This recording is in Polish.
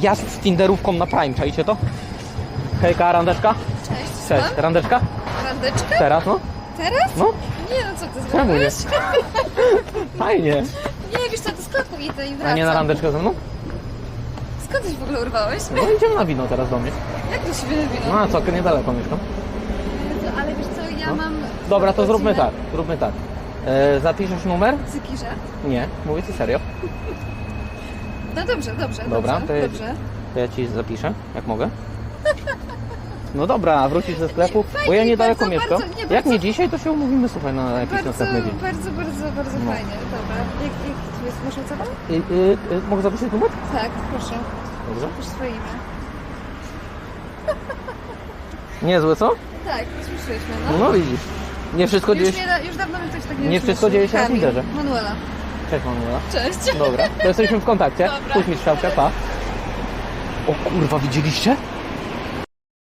Jazd z Tinderówką na Prime, czajcie to? Hejka, randeczka? Cześć. Cześć, Słucham? randeczka? Randeczka? Teraz, no? Teraz? No, Nie no, co ty Czemu nie? zrobiłeś? fajnie. Nie, wiesz co, do sklepu idę i wracam. A nie na randeczkę ze mną? Skąd coś w ogóle urwałeś? No idziemy na wino teraz do mnie. Jak to wino? No a co, niedaleko mieszkam. Ale wiesz co, ja No. mam... Dobra, to zróbmy tak, zróbmy tak. E, zapiszesz numer? Żart? Nie, mówię ci serio. No dobrze, dobrze, Dobra, dobrze, to ja- dobrze. To ja ci zapiszę, jak mogę. No dobra, wrócisz ze sklepu, bo Fajnie, ja niedaleko bardzo, mieszkam. bardzo, nie, Jak bardzo- nie dzisiaj, to się umówimy, słuchaj, na jakiś Bardzo, następny dzień. bardzo, bardzo, bardzo No. fajnie, dobra. Jak, jak tu jest, masz ocenę? Y, y, y, mogę zapisać numer? Tak, proszę. Dobrze. Pisz swoje imię. Niezłe, co? Tak, słyszeliśmy, no. No widzisz. Nie wszystko dzieje już, się... nie, da- już dawno mi ktoś tak nie Nie wszystko dzieje się na Kamil, Tinderze. Manuela. Cześć Manuela. Cześć. Dobra, to jesteśmy w kontakcie. Dobra. Puść mi strzałkę, pa. O kurwa, widzieliście?